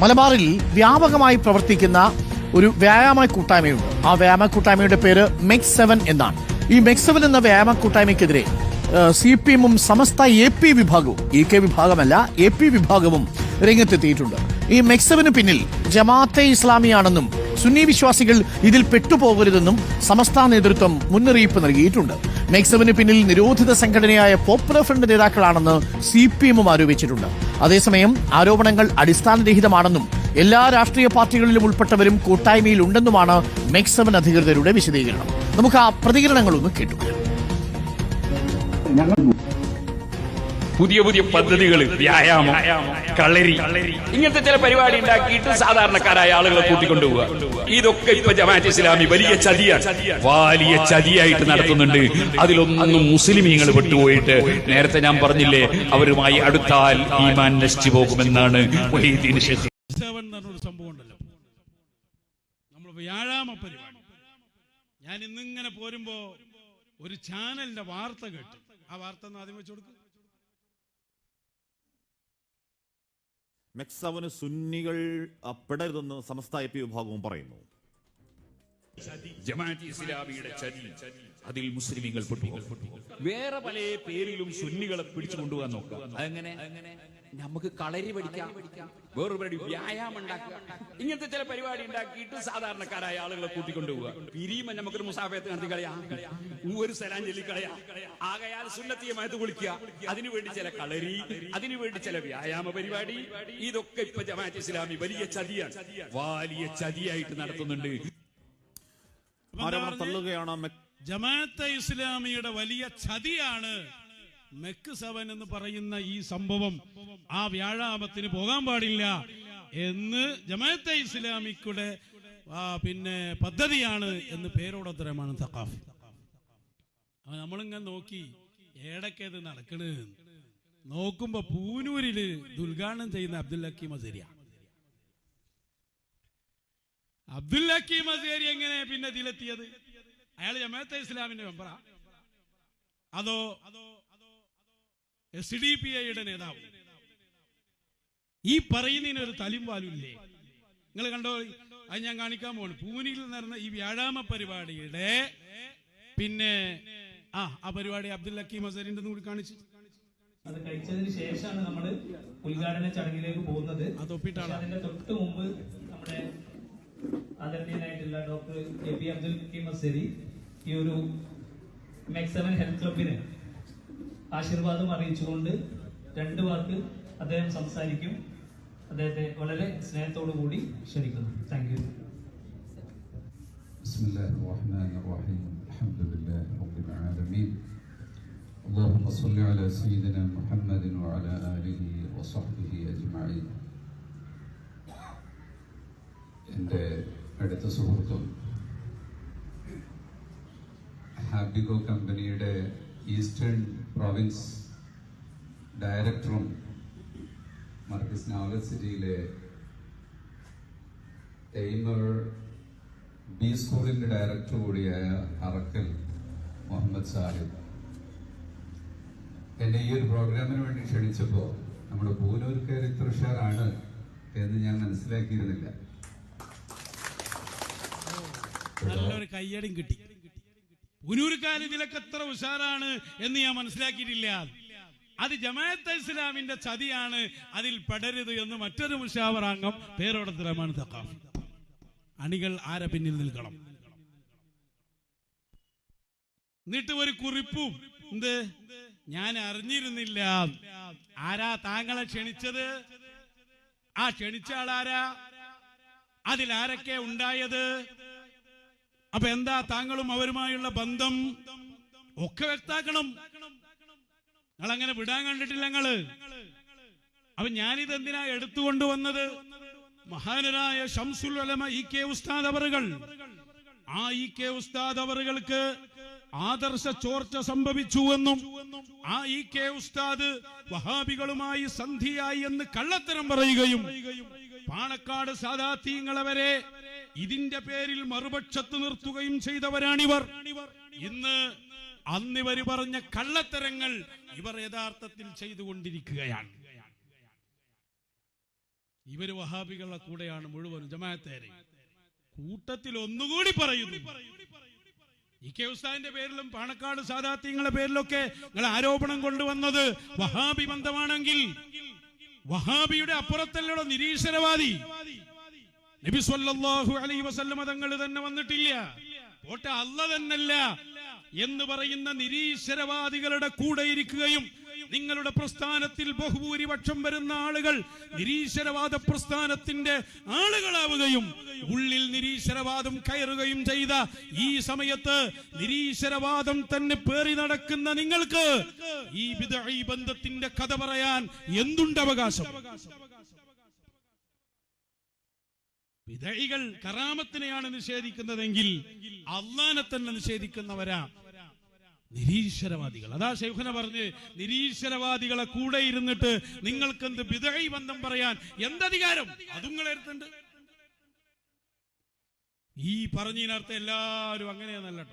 മലബാറിൽ വ്യാപകമായി പ്രവർത്തിക്കുന്ന ഒരു വ്യായാമ കൂട്ടായ്മയുണ്ട്. ആ വ്യായാമ കൂട്ടായ്മയുടെ പേര് മെക്സ് സെവൻ എന്നാണ്. ഈ മെക്സ് സെവൻ എന്ന വ്യായാമ കൂട്ടായ്മയ്ക്കെതിരെ സി പി എമ്മും സമസ്ത എ പി വിഭാഗവും ഇ കെ വിഭാഗമല്ല എ പി വിഭാഗവും രംഗത്തെത്തിയിട്ടുണ്ട്. ഈ മെക്സവിന് പിന്നിൽ ജമാഅത്തെ ഇസ്ലാമിയാണെന്നും സുന്നി വിശ്വാസികൾ ഇതിൽ പെട്ടുപോകരുതെന്നും സമസ്ത നേതൃത്വം മുന്നറിയിപ്പ് നൽകിയിട്ടുണ്ട്. മേക്സവിന് പിന്നിൽ നിരോധിത സംഘടനയായ പോപ്പുലർ ഫ്രണ്ട് നേതാക്കളാണെന്ന് സി പി എമ്മും ആരോപിച്ചിട്ടുണ്ട്. അതേസമയം ആരോപണങ്ങൾ അടിസ്ഥാനരഹിതമാണെന്നും എല്ലാ രാഷ്ട്രീയ പാർട്ടികളിലും ഉൾപ്പെട്ടവരും കൂട്ടായ്മയിൽ ഉണ്ടെന്നുമാണ് മെക്സവൻ അധികൃതരുടെ വിശദീകരണം. നമുക്ക് ആ പ്രതികരണങ്ങളൊന്ന് കേട്ടുവരാം പുതിയ പുതിയ പദ്ധതികൾ വ്യായാമം കളരി. ഇങ്ങനത്തെ ചില പരിപാടി ഉണ്ടാക്കിയിട്ട് സാധാരണക്കാരായ ആളുകളെ കൂട്ടിക്കൊണ്ടുപോവുക ഇതൊക്കെ ഇപ്പൊ ജമാഅത്ത് ഇസ്ലാമി വലിയ ചതിയാണ്. വലിയ ചതിയായിട്ട് നടത്തുന്നുണ്ട്. അതിലൊന്നും മുസ്ലിമീങ്ങൾ വിട്ടുപോയിട്ട് നേരത്തെ ഞാൻ പറഞ്ഞില്ലേ അവരുമായി അടുത്താൽ ഈമാൻ നശിച്ചു പോകുമെന്നാണ് നമ്മൾ പരിപാടി. ഞാൻ ഇന്നിങ്ങനെ പോരുമ്പോ ഒരു ചാനലിന്റെ വാർത്ത കേട്ടു. ആ വാർത്ത ഒന്ന് ആദ്യം വെച്ചു കൊടുക്കും. മെക്സവന് സുന്നികൾ പെടരുതെന്ന് സമസ്ത എ പി വിഭാഗവും പറയുന്നു. ജമാഅത്ത് ഇസ്ലാമിയുടെ ചതി അതിൽ മുസ്ലിമീങ്ങൾ പെട്ടു. വേറെ പല പേരിലും സുന്നികളെ പിടിച്ചു കൊണ്ടുപോകാൻ നോക്കുക. അതെങ്ങനെ? നമുക്ക് കളരി പഠിക്കാം. വേറൊരു പരിപാടി വ്യായാമം ഉണ്ടാക്കുക. ഇങ്ങനത്തെ ചില പരിപാടി ഉണ്ടാക്കിയിട്ട് സാധാരണക്കാരായ ആളുകളെ കൂട്ടിക്കൊണ്ടുപോവുക പിരിയുമ്പോ നമുക്കൊരു മുസാഫയത്ത് നടത്തി കളയാം. ഒരു സലാം കളയാ. ആകയാൽ സുന്നത്തിയമായത് കുളിക്കുക അതിനുവേണ്ടി ചില കളരി അതിനുവേണ്ടി ചില വ്യായാമ പരിപാടി. ഇതൊക്കെ ഇപ്പൊ ജമാഅത്ത് ഇസ്ലാമി വലിയ ചതിയാണ്. വലിയ ചതിയായിട്ട് നടത്തുന്നുണ്ട്? തള്ളുകയാണ് ജമാഅത്തെ ഇസ്ലാമിയുടെ വലിയ ചതിയാണ് മെക്ക് സെവൻ എന്ന് പറയുന്ന ഈ സംഭവം ആ വ്യാഴാമത്തിന് പോകാൻ പാടില്ല എന്ന് ജമാഅത്തെ ഇസ്ലാമിക്കുടെ പിന്നെ പദ്ധതിയാണ് എന്ന് പേരോടത്തരമാണ് തക്കാഫ് അപ്പൊ നമ്മളിങ്ങനെ നോക്കി ഏടക്കേത് നടക്കണ്. നോക്കുമ്പോ പൂനൂരിൽ ഉദ്ഘാടനം ചെയ്യുന്ന അബ്ദുൽ ഹക്കീം അസരിയ. അബ്ദുൽ ഹക്കീം അസേരി എങ്ങനെ പിന്നെ ഇതിലെത്തിയത്? അയാൾ ജമാഅത്തെ ഇസ്ലാമിന്റെ മെമ്പറാ. അതോ അതോ എസ് ഡി പി ഐയുടെ നേതാവ്. ഈ പറയുന്നതിന് ഒരു തലിം വാലുമില്ലേ നിങ്ങൾ കണ്ടോ? അത് ഞാൻ കാണിക്കാൻ പോണു പൂനിയിൽ നടന്ന ഈ വ്യാഴാമ പരിപാടിയുടെ പിന്നെ ആ ആ പരിപാടി അബ്ദുൽ ഹക്കീം അസരിന്റെ കൂടി കാണിച്ചു. അത് കഴിച്ചതിന് ശേഷമാണ് നമ്മൾ ഉദ്ഘാടന ചടങ്ങിലേക്ക് പോകുന്നത്. അതിന്റെ തൊട്ട് മുമ്പ് നമ്മുടെ ആദരണീയനായിട്ടുള്ള doctor A P Abdul Hakeem Azhari ഈ ഒരു മെക്സവൻ ഹെൽത്ത് ക്ലബിന് ആശീർവാദം അറിയിച്ചുകൊണ്ട് രണ്ട് വാക്ക് അദ്ദേഹം സംസാരിക്കും അദ്ദേഹത്തെ വളരെ സ്നേഹത്തോടു കൂടി ക്ഷണിക്കുന്നു താങ്ക് യു بسم الله الرحمن الرحيم الحمد لله رب العالمين اللهم صل على سيدنا محمد وعلى آله وصحبه أجمعين എൻ്റെ അടുത്ത സുഹൃത്തും ഹാബിഗോ കമ്പനിയുടെ ഈസ്റ്റേൺ പ്രൊവിൻസ് ഡയറക്ടറും മർക്കസ് നാവൽ സിറ്റിയിലെ എയ്മർ ബി സ്കൂളിന്റെ ഡയറക്ടർ കൂടിയായ അറക്കൽ മുഹമ്മദ് സാഹിബ്. എന്നെ ഈ ഒരു പ്രോഗ്രാമിന് വേണ്ടി ക്ഷണിച്ചപ്പോൾ നമ്മുടെ പൂനൂർക്കാർ ഇത്ര ഉഷാറാണ് എന്ന് ഞാൻ മനസ്സിലാക്കിയിരുന്നില്ല. നല്ലൊരു കയ്യടിയും കിട്ടി. പുനൂർക്കാർ ഇതിലൊക്കെ എത്ര ഉഷാറാണ് എന്ന് ഞാൻ മനസ്സിലാക്കിയിട്ടില്ല. അത് ജമാഅത്തെ ഇസ്ലാമിന്റെ ചതിയാണ്. അതിൽ പെടരുത് എന്ന് മറ്റൊരു മുഷാവറാംഗം പേരോടത്തിരമാണ് തക്കാഫ് അണികൾ ആരെ പിന്നിൽ നിൽക്കണം? എന്നിട്ട് ഒരു കുറിപ്പും എന്ത്? ഞാൻ അറിഞ്ഞിരുന്നില്ല. ആരാ താങ്കളെ ക്ഷണിച്ചത്? ആ ക്ഷണിച്ച ആളാരാ? അതിൽ ആരൊക്കെ ഉണ്ടായത്? അപ്പൊ എന്താ താങ്കളും അവരുമായുള്ള ബന്ധം? ഒക്കെ വ്യക്താക്കണം. നിങ്ങൾ അങ്ങനെ വിടാൻ കണ്ടിട്ടില്ല ഞങ്ങൾ. അപ്പൊ ഞാനിത് എന്തിനാ എടുത്തുകൊണ്ടുവന്നത് മഹാനരായ ഷംസുൽ അലമ ഇ കെ ഉസ്താദ് അവറുകൾ. ആ ഇ കെ ഉസ്താദ് അവറുകൾക്ക് ആദർശ ചോർച്ച സംഭവിച്ചു എന്നും ആ ഇ കെ ഉസ്താദ് വഹാബികളുമായി സന്ധിയായി എന്ന് കള്ളത്തരം പറയുകയും പാണക്കാട് സാദാത്യങ്ങളെ വരെ ഇതിന്റെ പേരിൽ മറുപക്ഷത്ത് നിർത്തുകയും ചെയ്തവരാണിവർ. ഇന്ന് അന്നിവർ പറഞ്ഞ കള്ളത്തരങ്ങൾ ഇവർ യഥാർത്ഥത്തിൽ ചെയ്തുകൊണ്ടിരിക്കുകയാണ്. ഇവർ വഹാബികളുടെ കൂടെയാണ് മുഴുവനും. ജമാഅത്തേരെ കൂട്ടത്തിൽ ഒന്നുകൂടി പറയുന്നു. ഇ കെ ഉസ്താദിന്റെ പേരിലും പാണക്കാട് സാദാത്യങ്ങളുടെ പേരിലൊക്കെ നിങ്ങൾ ആരോപണം കൊണ്ടുവന്നത് വഹാബി ബന്ധമാണെങ്കിൽ വഹാബിയുടെ അപ്പുറത്തല്ലോ നിരീശ്വരവാദി? നബി സല്ലല്ലാഹു അലൈഹി വസല്ലമ തങ്ങൾ തന്നെ വന്നിട്ടില്ല. പോട്ടെ അല്ല തന്നല്ല എന്ന് പറയുന്ന നിരീശ്വരവാദികളുടെ കൂടെ ഇരിക്കുകയും നിങ്ങളുടെ പ്രസ്ഥാനത്തിൽ ബഹുഭൂരിപക്ഷം വരുന്ന ആളുകൾ നിരീശ്വരവാദ പ്രസ്ഥാനത്തിന്റെ ആളുകളാവുകയും ഉള്ളിൽ നിരീശ്വരവാദം കയറുകയും ചെയ്ത ഈ സമയത്ത് നിരീശ്വരവാദം തന്നെ പേറി നടക്കുന്ന നിങ്ങൾക്ക് ഈ ബിദഈ ബന്ധത്തിന്റെ കഥ പറയാൻ എന്തുണ്ട് അവകാശം? വിധഴികൾ കറാമത്തിനെയാണ് നിഷേധിക്കുന്നതെങ്കിൽ അള്ളാനെ തന്നെ നിഷേധിക്കുന്നവരാ. നിരീശ്വരവാദികൾ. അതാ ശൈഖന പറഞ്ഞ് നിരീശ്വരവാദികളെ കൂടെ ഇരുന്നിട്ട് നിങ്ങൾക്കെന്ത് വിധഴി ബന്ധം പറയാൻ എന്തധികാരം? അതും എടുത്തുണ്ട് ഈ പറഞ്ഞതിനർത്ഥം എല്ലാവരും അങ്ങനെയാന്നല്ലോ